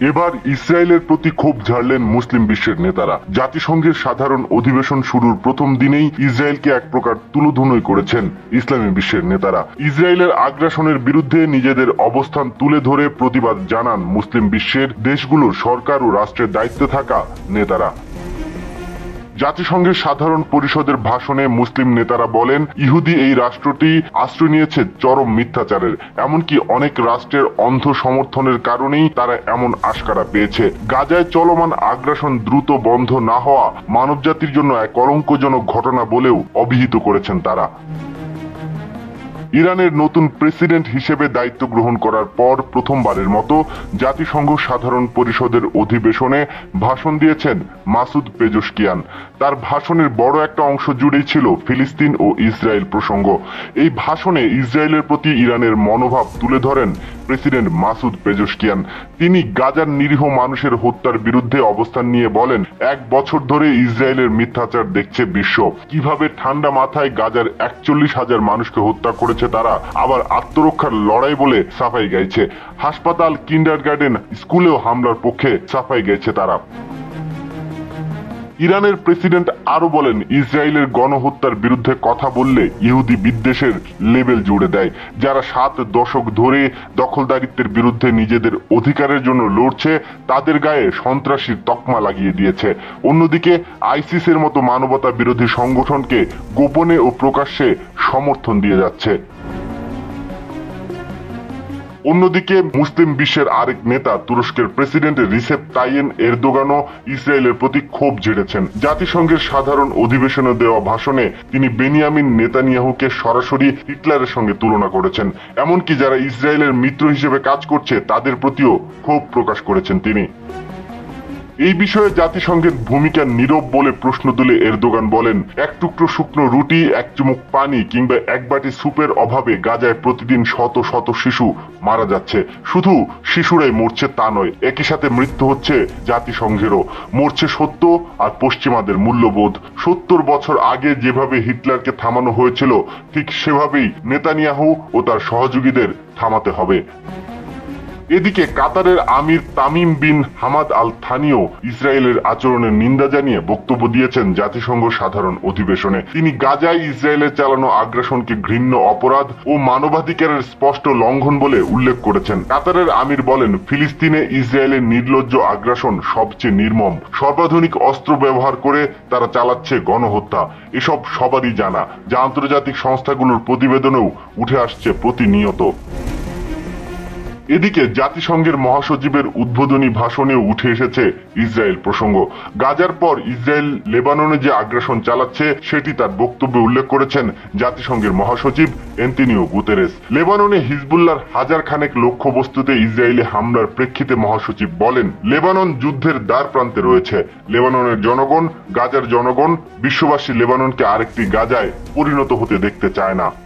এবার ইসরায়েলের প্রতি ক্ষোভ ঝাড়লেন মুসলিম বিশ্বের নেতারা। জাতিসংঘের সাধারণ অধিবেশন শুরুর প্রথম দিনেই ইসরায়েলকে এক প্রকার তুলোধুনোই করেছেন ইসলামী বিশ্বের নেতারা। ইসরায়েলের আগ্রাসনের বিরুদ্ধে নিজেদের অবস্থান তুলে ধরে প্রতিবাদ জানান মুসলিম বিশ্বের দেশগুলোর সরকার ও রাষ্ট্রের দায়িত্বে থাকা নেতারা। জাতিসংঘের সাধারণ পরিষদের ভাষণে মুসলিম নেতারা বলেন, ইহুদি এই রাষ্ট্রটি আশ্রয় নিয়েছে চরম মিথ্যাচারের। এমনকি অনেক রাষ্ট্রের অন্ধ সমর্থনের কারণেই তারা এমন আশকারা পেয়েছে। গাজায় চলমান আগ্রাসন দ্রুত বন্ধ না হওয়া মানবজাতির জন্য এক কলঙ্কজনক ঘটনা বলেও অভিহিত করেছেন তারা। ইরানের নতুন প্রেসিডেন্ট হিসেবে দায়িত্ব গ্রহণ করার পর প্রথমবারের মতো জাতিসংঘ সাধারণ পরিষদের অধিবেশনে ভাষণ দিয়েছেন মাসুদ পেজস্কিয়ান তার ভাষণের বড় একটা অংশ জুড়েই ছিল ফিলিস্তিন ও ইসরায়েল প্রসঙ্গ। এই ভাষণে ইসরায়েলের প্রতি ইরানের মনোভাব তুলে ধরেন প্রেসিডেন্ট মাসুদ পেজস্কিয়ান তিনি গাজার নিরীহ মানুষের হত্যার বিরুদ্ধে অবস্থান নিয়ে বলেন, এক বছর ধরে ইসরায়েলের মিথ্যাচার দেখছে বিশ্ব। কীভাবে ঠান্ডা মাথায় গাজার একচল্লিশ হাজার মানুষকে হত্যা করেছে তারা, আবার আত্মরক্ষার লড়াই বলে সাফাই গাইছে। হাসপাতাল কিন্ডার গার্ডেন স্কুলেও হামলার পক্ষে সাফাই গেছে তারা। ইরানের প্রেসিডেন্ট আরও বলেন, ইসরায়েলের গণহত্যার বিরুদ্ধে কথা বললে ইহুদি বিদ্বেষের লেভেল জুড়ে দেয়। যারা সাত দশক ধরে দখলদারিত্বের বিরুদ্ধে নিজেদের অধিকারের জন্য লড়ছে, তাদের গায়ে সন্ত্রাসীর তকমা লাগিয়ে দিয়েছে। অন্যদিকে, আইসিসের মতো মানবতা বিরোধী সংগঠনকে গোপনে ও প্রকাশ্যে সমর্থন দিয়ে যাচ্ছে। অন্যদিকে মুসলিম বিশ্বের আরেক নেতা, তুরস্কের প্রেসিডেন্ট রিসেপ তাইয়েন এরদোগানও ইসরায়েলের প্রতি ক্ষোভ ঝেড়েছেন জাতিসংঘের সাধারণ অধিবেশনে দেওয়া ভাষণে তিনি বেনিয়ামিন নেতানিয়াহুকে সরাসরি হিটলারের সঙ্গে তুলনা করেছেন। এমনকি যারা ইসরায়েলের মিত্র হিসেবে কাজ করছে, তাদের প্রতিও ক্ষোভ প্রকাশ করেছেন তিনি। এই বিষয়ে জাতিসংঘের ভূমিকা নীরব বলে প্রশ্ন তুলে এরদোগান বলেন, এক টুকরো শুকনো রুটি, এক চুমুক পানি কিংবা এক বাটি স্যুপের অভাবে গাজায় প্রতিদিন শত শত শিশু মারা যাচ্ছে। শুধু শিশুরাই মরছে তা নয়, একই সাথে মৃত্যু হচ্ছে জাতিসংঘেরও। মরছে সত্য আর পশ্চিমাদের মূল্যবোধ। সত্তর বছর আগে যেভাবে হিটলারকে থামানো হয়েছিল, ঠিক সেভাবেই নেতানিয়াহু ও তার সহযোগীদের থামাতে হবে। এদিকে কাতারের আমির তামিম বিন হামাদ আল থানিও ইসরায়েলের আচরণের নিন্দা জানিয়ে বক্তব্য দিয়েছেন জাতিসংঘ সাধারণ অধিবেশনে। তিনি গাজায় ইসরায়েলের চালানো আগ্রাসনকে ঘৃণ্য অপরাধ ও মানবাধিকারের স্পষ্ট লঙ্ঘন বলে উল্লেখ করেছেন। কাতারের আমির বলেন, ফিলিস্তিনে ইসরায়েলের নির্লজ্জ আগ্রাসন সবচেয়ে নির্মম। সর্বাধুনিক অস্ত্র ব্যবহার করে তারা চালাচ্ছে গণহত্যা। এসব সবারই জানা, যা আন্তর্জাতিক সংস্থাগুলোর প্রতিবেদনেও উঠে আসছে প্রতিনিয়ত। এদিকে জাতিসংঘের মহাসচিবের উদ্বোধনী ভাষণেও উঠে এসেছে ইসরায়েল প্রসঙ্গ। গাজার পর ইসরায়েল লেবাননে যে আগ্রাসন চালাচ্ছে, সেটি তার বক্তব্যে উল্লেখ করেছেন জাতিসংঘের মহাসচিব এন্তিনিও গুতেরেস। লেবাননে হিজবুল্লার হাজার খানেক লক্ষ্যবস্তুতে ইসরায়েলি হামলার প্রেক্ষিতে মহাসচিব বলেন, লেবানন যুদ্ধের দ্বার প্রান্তে রয়েছে। লেবাননের জনগণ, গাজার জনগণ, বিশ্ববাসী লেবাননকে আরেকটি গাজায় পরিণত হতে দেখতে চায় না।